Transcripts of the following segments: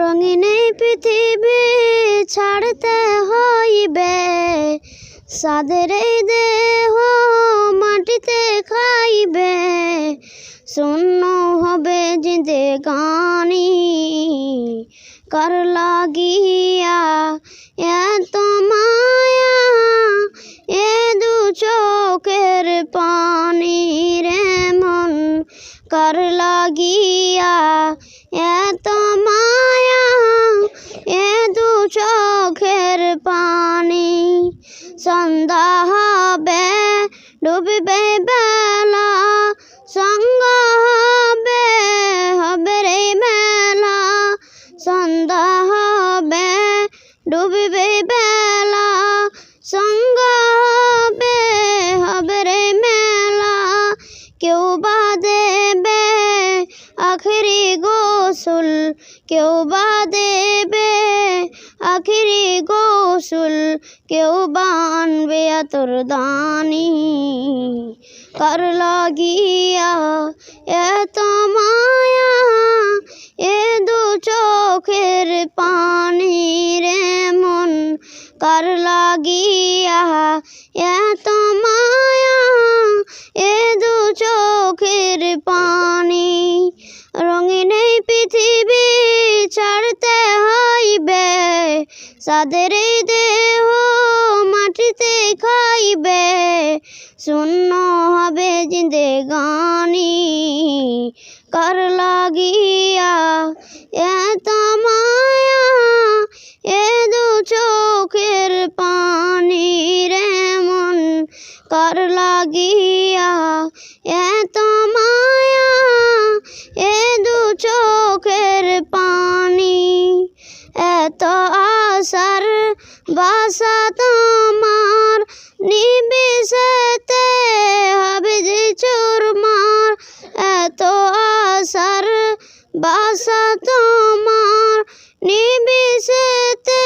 রঙিন পৃথিবী ছাড়তে হইবে। সাদের দেহ মাটিতে খাইবে। শূন্য হবে জিন্দে গানি। কার লাগিয়া এত মায়া এ দু চোখের পানি রে মন? কার লাগিয়া এত মায়া এ দু চোখের পানি। সন্ধ্যা হবে, ডুববে বেলা। সঙ্গ হবে হবে রে মেলা সন্ধ্যা হবে, ডুববে বেলা। সঙ্গ হবে হবে রে মেলা। কেউ বা দেবে আখেরি গোসল, কেউ বা দেবে গোসল কেউ বা আনবে আতর দানি। কার লাগিয়া এত মায়া, এ দু চোখের পানি রে মন। কার লাগিয়া এত মায়া, এ দু চোখের পানি। রঙিন পৃথিবী এই দেহ মাটিতে খাইবে, শূন্য হবে জিন্দে গানি। কার লাগিয়া এত মায়া এ দু চোখের পানি রে মন। কার লাগিয়া এত এত আশার বাসা তোমার নিবিষেতে হবে যে চুরমার। এত আশার বাসা তোমার নিবিষেতে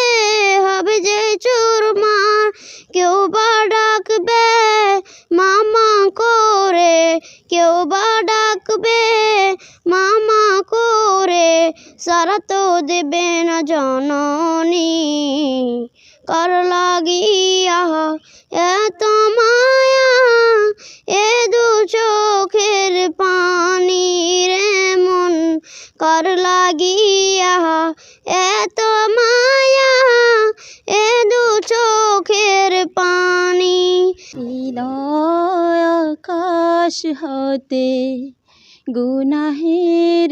হবে যে চুরমার। কেউ বা ডাকবে মামা করে, কেউ বা ডাকবে জননী, কর লাগিয়া এত মায়া এ দু চোখের পানি রে মন। কর লাগিয়া এত মায়া এ দু চোখের পানি। আকাশ হতে গুনাহের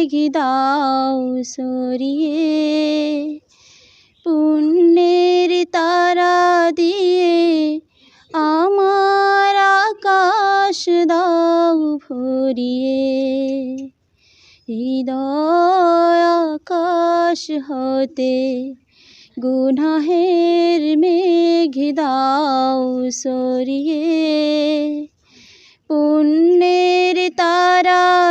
মেঘ দাও সরিয়ে। পুণ্যের তারা দিয়ে আমার আকাশ দাও ভরিয়ে। হৃদয় আকাশ হতে গুনাহের মেঘ দাও সরিয়ে। পুণ্যের তারা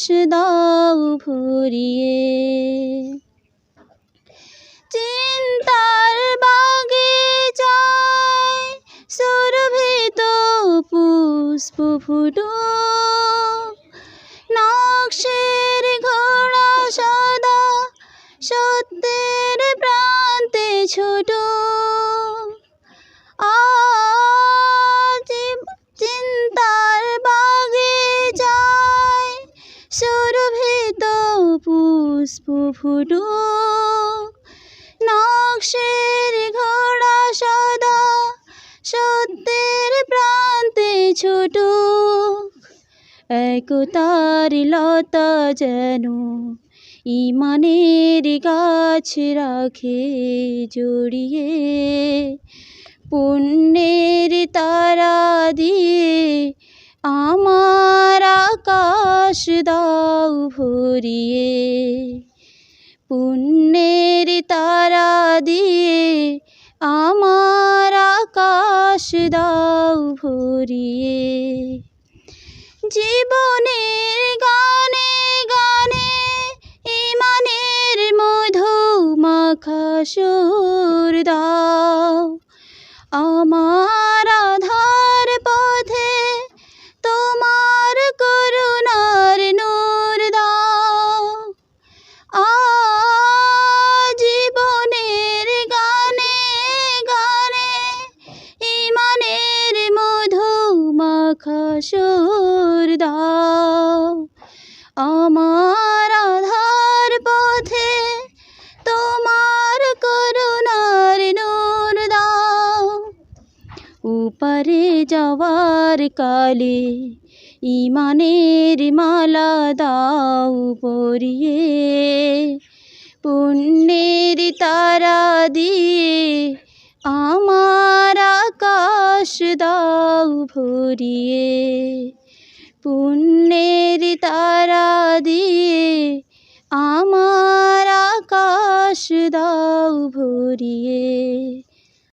আকাশ দাও ভরিয়ে চিন্তার বাগে যায়, সুরভিত পুষ্প ফুটো। নকশের ঘোড়া সদা সত্যের প্রান্তে ছোট। পুষ্প ফুটো। নকশের ঘোড়া সদা, সত্যের প্রান্তে ছোট। একতার লতা যেন ইমানের গাছ রাখে জড়িয়ে। পুণ্যের তারা দিয়ে আমার আকাশ দাও ভরিয়ে, পুণ্যের তারা দিয়ে আমার আকাশ দাও ভরিয়ে। জীবনের গানে গানে ইমানের মধু মাখা সুর দাও, আমার সুর দাও। আমার আধার পথে তোমার করুণার নূর দাও। উপরে যাওয়ার কালে ইমানের মালা দাও পরিয়ে। পুণ্যের তারা দিয়ে আমার আকাশ দাও ভরিয়ে পুণ্যের তারা দিয়ে আমার আকাশ দাও ভরিয়ে।